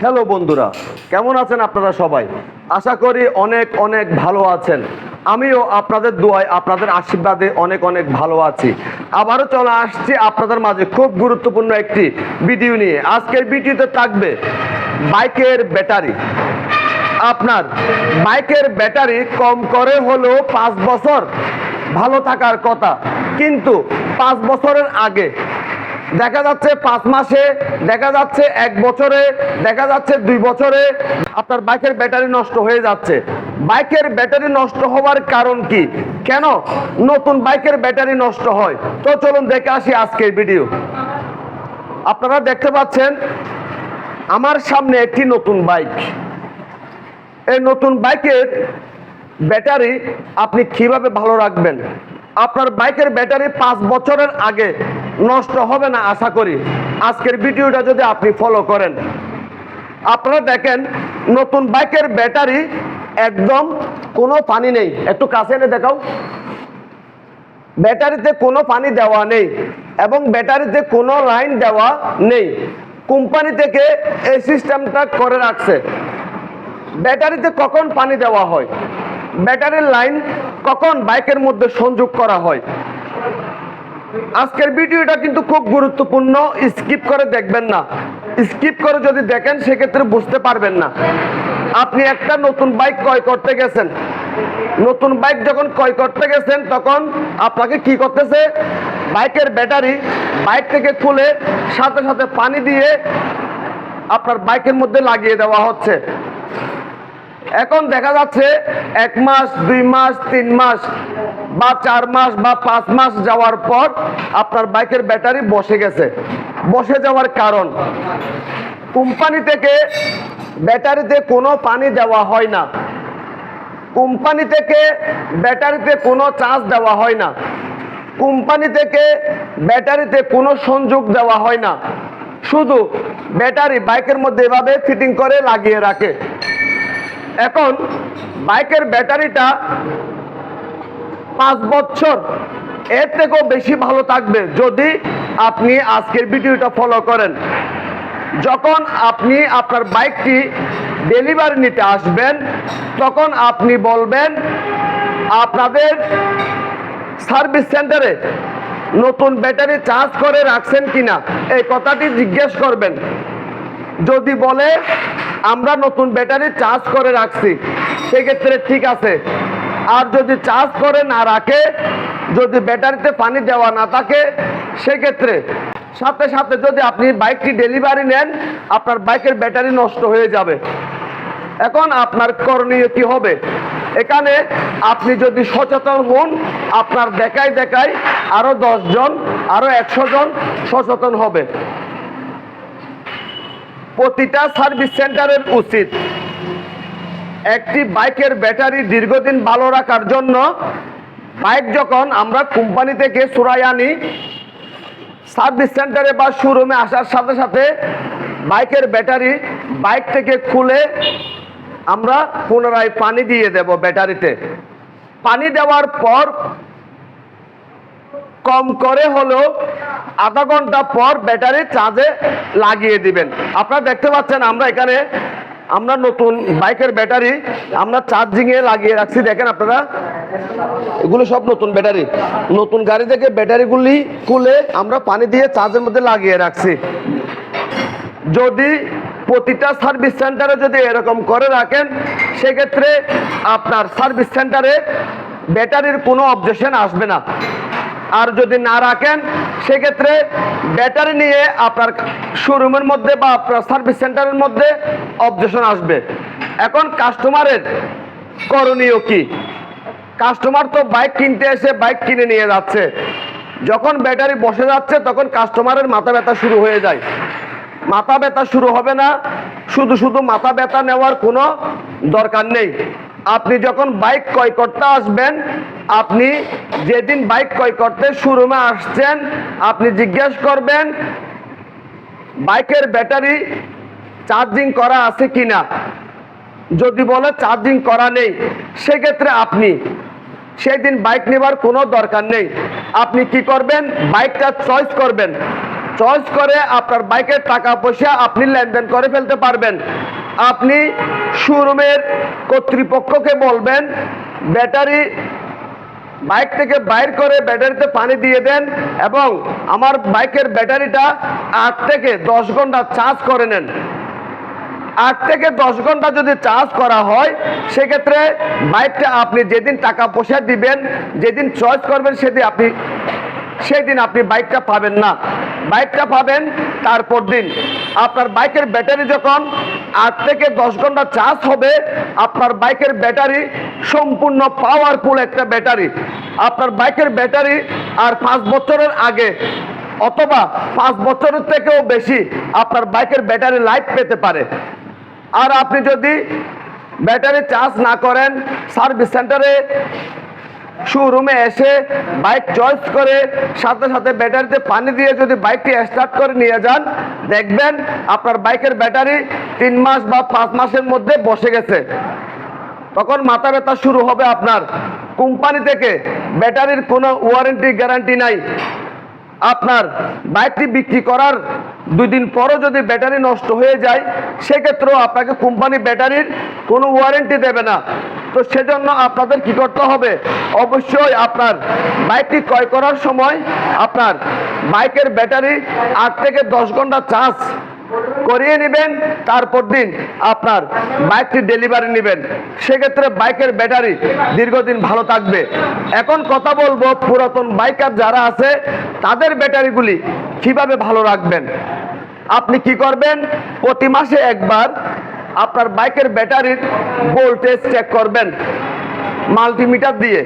Hello বন্ধুরা, কেমন আছেন আপনারা সবাই? আশা করি অনেক অনেক ভালো আছেন। আমিও আপনাদের দোয়ায়, আপনাদের আশীর্বাদে অনেক অনেক ভালো আছি। আবারও চলে আসছি আপনাদের মাঝে খুব গুরুত্বপূর্ণ একটি ভিডিও নিয়ে। আজকের ভিডিওতে থাকবে বাইকের ব্যাটারি। আপনার বাইকের ব্যাটারি কম করে হলেও পাঁচ বছর ভালো থাকার কথা। কিন্তু পাঁচ বছরের আগে দেখা যাচ্ছে পাঁচ মাসে, দেখা যাচ্ছে এক বছরে, দেখা যাচ্ছে দুই বছরে। আপনার বাইকের ব্যাটারি নষ্ট হয়ে যাচ্ছে। বাইকের ব্যাটারি নষ্ট হওয়ার কারণ কি? কেন? নতুন বাইকের ব্যাটারি নষ্ট হয়। তো চলুন দেখে আসি আজকের ভিডিও। আপনারা দেখতে পাচ্ছেন, আমার সামনে একটি নতুন বাইক। এই নতুন বাইকের ব্যাটারি আপনি কীভাবে ভালো রাখবেন? আপনার বাইকের ব্যাটারি পাঁচ বছরের আগে নষ্ট হবে না, আশা করি। আজকের ভিডিওটা যদি আপনি ফলো করেন, আপনারা দেখেন, নতুন বাইকের ব্যাটারি একদম কোনো পানি নেই। একটু কাছে এনে দেখাও। ব্যাটারিতে কোনো পানি দেওয়া নেই এবং ব্যাটারিতে কোনো লাইন দেওয়া নেই। কোম্পানি থেকে এই সিস্টেমটা করে রাখছে। ব্যাটারিতে কখন পানি দেওয়া হয়? ব্যাটারির লাইন কখন বাইকের মধ্যে সংযোগ করা হয়? আজকের ভিডিওটা কিন্তু খুব গুরুত্বপূর্ণ। স্কিপ করে দেখবেন না। স্কিপ করে যদি দেখেন, সেক্ষেত্রে বুঝতে পারবেন না। আপনি একটা নতুন বাইক ক্রয় করতে গেছেন। নতুন বাইক যখন ক্রয় করতে গেছেন, তখন আপনাকে কি করতেছে? বাইকের ব্যাটারি বাইক থেকে খুলে সাথে সাথে পানি দিয়ে আপনার বাইকের মধ্যে লাগিয়ে দেওয়া হচ্ছে। এখন দেখা যাচ্ছে এক মাস, দুই মাস, তিন মাস বা চার মাস বা পাঁচ মাস যাওয়ার পর আপনার বাইকের ব্যাটারি বসে গেছে। বসে যাওয়ার কারণ, কোম্পানি থেকে ব্যাটারিতে কোনো পানি দেওয়া হয় না। কোম্পানি থেকে ব্যাটারিতে কোনো চার্জ দেওয়া হয় না। কোম্পানি থেকে ব্যাটারিতে কোনো সংযোগ দেওয়া হয় না। শুধু ব্যাটারি বাইকের মধ্যে এভাবে ফিটিং করে লাগিয়ে রাখে। এখন বাইকের ব্যাটারিটা পাঁচ বছর এর থেকেও বেশি ভালো থাকবে যদি আপনি আজকের ভিডিওটা ফলো করেন। যখন আপনি আপনার বাইকটি ডেলিভারি নিতে আসবেন, তখন আপনি বলবেন, আপনাদের সার্ভিস সেন্টারে নতুন ব্যাটারি চার্জ করে রাখছেন কিনা? এই কথাটি জিজ্ঞেস করবেন। যদি বলে, আমরা নতুন ব্যাটারি চার্জ করে রাখছি, সেক্ষেত্রে ঠিক আছে। আর যদি চার্জ করে না রাখে, যদি ব্যাটারিতে পানি দেওয়া না থাকে, সেক্ষেত্রে সাথে সাথে যদি আপনি বাইকটি ডেলিভারি নেন, আপনার বাইকের ব্যাটারি নষ্ট হয়ে যাবে। এখন আপনার করণীয় কি হবে? এখানে আপনি যদি সচেতন হন, আপনার দেখাই দেখাই আরও জন আরও একশো জন সচেতন হবে। প্রতিটা সার্ভিস সেন্টারের উচিত। একটি বাইকের ব্যাটারি দীর্ঘদিন ভালো রাখার জন্য বাইক যখন আমরা কোম্পানি থেকে সুরাই আনি, সার্ভিস সেন্টারে বা শোরুমে আসার সাথে সাথে বাইকের ব্যাটারি বাইক থেকে খুলে আমরা পুনরায় পানি দিয়ে দেব ব্যাটারিতে। পানি দেওয়ার পর কম করে হলেও আধা ঘণ্টা পর ব্যাটারি চার্জে লাগিয়ে দিবেন। আপনারা দেখতে পাচ্ছেন আমরা এখানে, আমরা নতুন বাইকের ব্যাটারি, আমরা চার্জিং এ লাগিয়ে রাখছি। দেখেন আপনারা, এগুলো সব নতুন ব্যাটারি। নতুন গাড়ি থেকে ব্যাটারিগুলি খুলে আমরা পানি দিয়ে চার্জের মধ্যে লাগিয়ে রাখছি। যদি প্রতিটা সার্ভিস সেন্টারে যদি এরকম করে রাখেন, সেক্ষেত্রে আপনার সার্ভিস সেন্টারে ব্যাটারির কোনো অবজেকশন আসবে না। আর যদি না রাখেন, সেক্ষেত্রে ব্যাটারি নিয়ে আপনার শোরুমের মধ্যে বা আপনার সার্ভিস সেন্টারের মধ্যে অবজেশন আসবে। এখন কাস্টমারের করণীয় কি? কাস্টমার তো বাইক কিনতে এসে বাইক কিনে নিয়ে যাচ্ছে। যখন ব্যাটারি বসে যাচ্ছে, তখন কাস্টমারের মাথা ব্যথা শুরু হয়ে যায়। মাথা ব্যথা শুরু হবে না, শুধু শুধু মাথা ব্যথা নেওয়ার কোনো দরকার নেই। আপনি যখন বাইক ক্রয় করতে আসবেন আপনি যেদিন বাইক ক্রয় করতে শোরুমে আসছেন, আপনি জিজ্ঞেস করবেন, বাইকের ব্যাটারি চার্জিং করা আছে কিনা? যদি বলে চার্জিং করা নেই, সেক্ষেত্রে আপনি সেই দিন বাইক নেবার কোনো দরকার নেই। আপনি কি করবেন? বাইকটা চয়েস করবেন। চয়েস করে আপনার বাইকের টাকা পয়সা আপনি লেনদেন করে ফেলতে পারবেন। আপনি শোরুমের কর্তৃপক্ষকে বলবেন, ব্যাটারি বাইক থেকে বাইর করে ব্যাটারিতে পানি দিয়ে দেন এবং আমার বাইকের ব্যাটারিটা আট থেকে দশ ঘণ্টা চার্জ করে নেন। আট থেকে দশ ঘণ্টা যদি চার্জ করা হয়, সেক্ষেত্রে বাইকটা আপনি যেদিন টাকা পয়সা দিবেন, যেদিন চয়েস করবেন, সেদিন আপনি সেদিন আপনি বাইকটা পাবেন না। বাইকটা পাবেন তারপর দিন। আপনার বাইকের ব্যাটারি যখন আট থেকে দশ ঘণ্টা চার্জ হবে, আপনার বাইকের ব্যাটারি সম্পূর্ণ পাওয়ারফুল একটা ব্যাটারি। আপনার বাইকের ব্যাটারি আর পাঁচ বছরের আগে অথবা পাঁচ বছরের থেকেও বেশি আপনার বাইকের ব্যাটারি লাইফ পেতে পারে। আর আপনি যদি ব্যাটারি চার্জ না করেন সার্ভিস সেন্টারে শোরুমে এসে বাইক চয়েস করে, সাথে সাথে ব্যাটারিতে পানি দিয়ে যদি বাইকটি স্টার্ট করে নিয়ে যান, দেখবেন আপনার বাইকের ব্যাটারি তিন মাস বা পাঁচ মাসের মধ্যে বসে গেছে। তখন মাথা ব্যথা শুরু হবে আপনার। কোম্পানি থেকে ব্যাটারির কোনো ওয়ারেন্টি গ্যারান্টি নাই। আপনার বাইকটি বিক্রি করার দুই দিন পরও যদি ব্যাটারি নষ্ট হয়ে যায়, সেক্ষেত্রেও আপনাকে কোম্পানি ব্যাটারির কোনো ওয়ারেন্টি দেবে না। তো সেজন্য আপনাদের কি করতে হবে? অবশ্যই আপনার বাইকটি ক্রয় করার সময় আপনার বাইকের ব্যাটারি আট থেকে দশ ঘণ্টা চার্জ করিয়ে নেবেন, তারপর দিন আপনার বাইকটি ডেলিভারি নেবেন। সেক্ষেত্রে বাইকের ব্যাটারি দীর্ঘদিন ভালো থাকবে। এখন কথা বলব, পুরাতন বাইকার যারা আছে, তাদের ব্যাটারিগুলি কীভাবে ভালো রাখবেন? আপনি কি করবেন? প্রতি মাসে একবার আপনার বাইকের ব্যাটারির ভোল্টেজ চেক করবেন মাল্টিমিটার দিয়ে।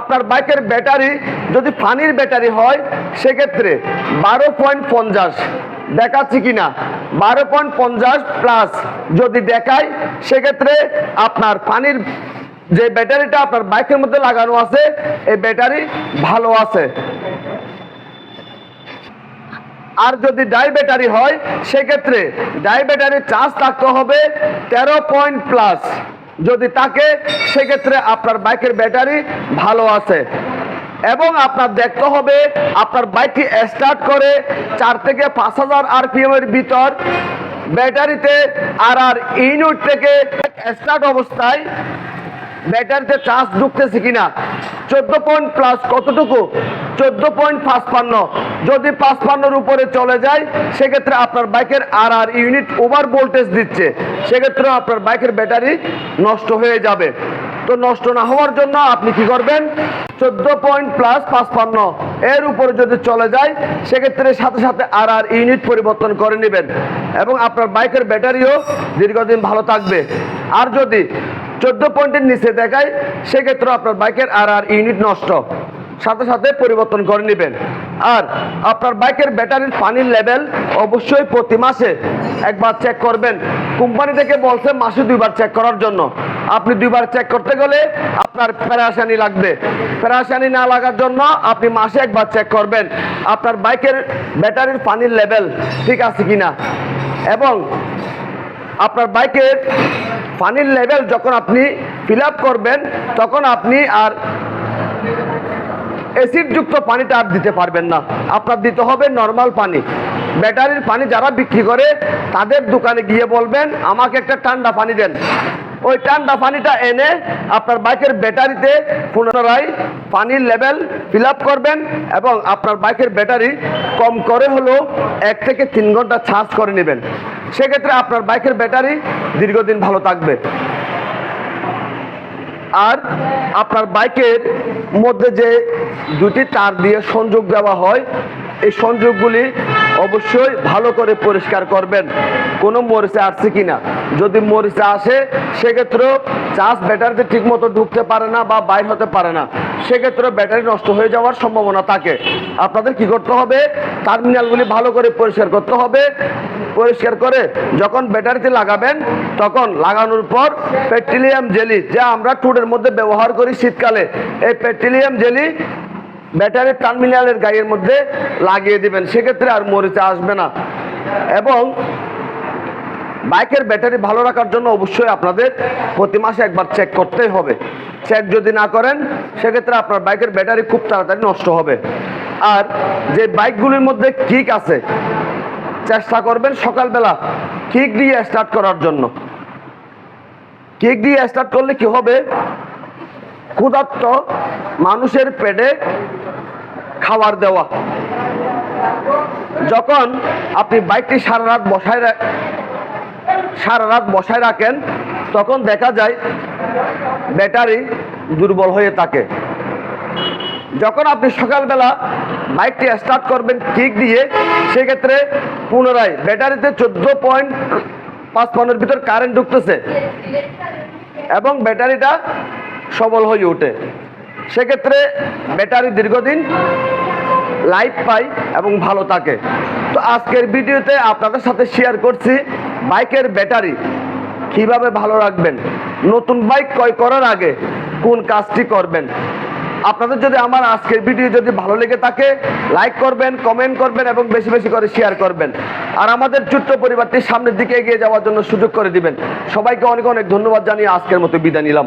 আপনার বাইকের ব্যাটারি যদি পানির ব্যাটারি হয়, সেক্ষেত্রে বারো পয়েন্ট পঞ্চাশ দেখাচ্ছি কিনা? বারো পয়েন্ট পঞ্চাশ প্লাস যদি দেখায় সেক্ষেত্রে আপনার পানির যে ব্যাটারিটা আপনার বাইকের মধ্যে লাগানো আছে, এই ব্যাটারি ভালো আছে। আর যদি ডাই ব্যাটারি হয়, সেক্ষেত্রে ডাই চার্জ থাকতে হবে তেরো পয়েন্ট প্লাস। যদি থাকে, সেক্ষেত্রে আপনার বাইকের ব্যাটারি ভালো আছে। এবং আপনার দেখতে হবে, আপনার বাইকটি স্টার্ট করে চার থেকে পাঁচ হাজার আরপিএম এর ভিতর। ব্যাটারিতে আর আর ইউনিট থেকে স্টার্ট অবস্থায় ব্যাটারিতে চার্জ ঢুকতেছে কিনা? চোদ্দ পয়েন্ট প্লাস কতটুকু? চোদ্দ পয়েন্ট পাঁচপান্ন। যদি পাঁচপান্নর উপরে চলে যায়, সেক্ষেত্রে আপনার বাইকের R R unit over voltage দিচ্ছে। সেক্ষেত্রে আপনার বাইকের ব্যাটারি নষ্ট হয়ে যাবে। তো নষ্ট না হওয়ার জন্য আপনি কি করবেন? চোদ্দ পয়েন্ট প্লাস পাঁচপান্ন। এর উপরে যদি চলে যায়, সেক্ষেত্রে সাথে সাথে আর আর ইউনিট পরিবর্তন করে নেবেন। এবং আপনার বাইকের ব্যাটারিও দীর্ঘদিন ভালো থাকবে। আর যদি চোদ্দ পয়েন্টের নিচে দেখায় সেক্ষেত্রে আপনার বাইকের আর আর ইউনিট নষ্ট। সাথে সাথে পরিবর্তন করে নেবেন। আর আপনার বাইকের ব্যাটারির পানির লেভেল অবশ্যই প্রতি মাসে একবার চেক করবেন। কোম্পানি থেকে বলছে মাসে দুইবার চেক করার জন্য। আপনি দুইবার চেক করতে গেলে আপনার প্যারাসানি লাগবে। প্যারাসানি না লাগার জন্য আপনি মাসে একবার চেক করবেন আপনার বাইকের ব্যাটারির পানির লেভেল ঠিক আছে কিনা। এবং আপনার বাইকের পানির লেভেল যখন আপনি ফিল করবেন, তখন আপনি আর অ্যাসিডযুক্ত পানিটা আর দিতে পারবেন না। আপনার দিতে হবে নর্মাল পানি। ব্যাটারির পানি যারা বিক্রি করে, তাদের দোকানে গিয়ে বলবেন, আমাকে একটা ঠান্ডা পানি দেন। ওই ঠান্ডা পানিটা এনে আপনার বাইকের ব্যাটারিতে পুনরায় পানির লেভেল ফিল করবেন এবং আপনার বাইকের ব্যাটারি কম করে হলেও এক থেকে তিন ঘণ্টা চার্জ করে নেবেন। সেক্ষেত্রে আপনার বাইকের ব্যাটারি দীর্ঘদিন ভালো থাকবে। আর আপনার বাইকের মধ্যে যে দুটি তার দিয়ে সংযোগ দেওয়া হয়, এই সংযোগগুলি অবশ্যই ভালো করে পরিষ্কার করবেন। কোনো মরিচে আসছে কিনা? যদি মরিচে আসে, সেক্ষেত্রেও চার্জ ব্যাটারিতে ঠিক মতো ঢুকতে পারে না বা বাইর হতে পারে না। সেক্ষেত্রে ব্যাটারি নষ্ট হয়ে যাওয়ার সম্ভাবনা থাকে। আপনাদের কি করতে হবে? টার্মিনালগুলি ভালো করে পরিষ্কার করতে হবে। পরিষ্কার করে যখন ব্যাটারিতে লাগাবেন, তখন লাগানোর পর পেট্রোলিয়াম জেলি, যা আমরা টুডের মধ্যে ব্যবহার করি শীতকালে, এই পেট্রোলিয়াম জেলি ব্যাটারির টার্মিনালের গায়ের মধ্যে লাগিয়ে দিবেন। সেক্ষেত্রে আর মরিচা আসবে না। এবং বাইকের ব্যাটারি ভালো রাখার জন্য অবশ্যই আপনাদের প্রতি মাসে একবার চেক করতেই হবে। চেক যদি না করেন, সেক্ষেত্রে আপনার বাইকের ব্যাটারি খুব তাড়াতাড়ি নষ্ট হবে। আর যে বাইকগুলির মধ্যে কিক আছে, চেষ্টা করবেন সকালবেলা কিক দিয়ে স্টার্ট করার জন্য। কিক দিয়ে স্টার্ট করলে কি হবে? ক্ষুধার্ত মানুষের পেটে খাবার দেওয়া। যখন আপনি বাইকটি সারা রাত বসায় সারা রাত বসায় রাখেন, তখন দেখা যায় ব্যাটারি দুর্বল হয়ে থাকে। যখন আপনি সকালবেলা বাইকটি স্টার্ট করবেন কিক দিয়ে, সেক্ষেত্রে পুনরায় ব্যাটারিতে চোদ্দ পয়েন্ট পাঁচ পনেরো ভিতর কারেন্ট ঢুকতেছে এবং ব্যাটারিটা সবল হয়ে ওঠে। সেক্ষেত্রে ব্যাটারি দীর্ঘদিন লাইফ পাই এবং ভালো থাকে। তো আজকের ভিডিওতে আপনাদের সাথে শেয়ার করছি বাইকের ব্যাটারি কীভাবে ভালো রাখবেন, নতুন বাইক ক্রয় করার আগে কোন কাজটি করবেন। আপনাদের যদি আমার আজকের ভিডিও যদি ভালো লেগে থাকে লাইক করবেন কমেন্ট করবেন এবং বেশি বেশি করে শেয়ার করবেন। আর আমাদের ছোট্ট পরিবারটি সামনের দিকে এগিয়ে যাওয়ার জন্য সুযোগ করে দিবেন। সবাইকে অনেক অনেক ধন্যবাদ জানিয়ে আজকের মতো বিদায় নিলাম।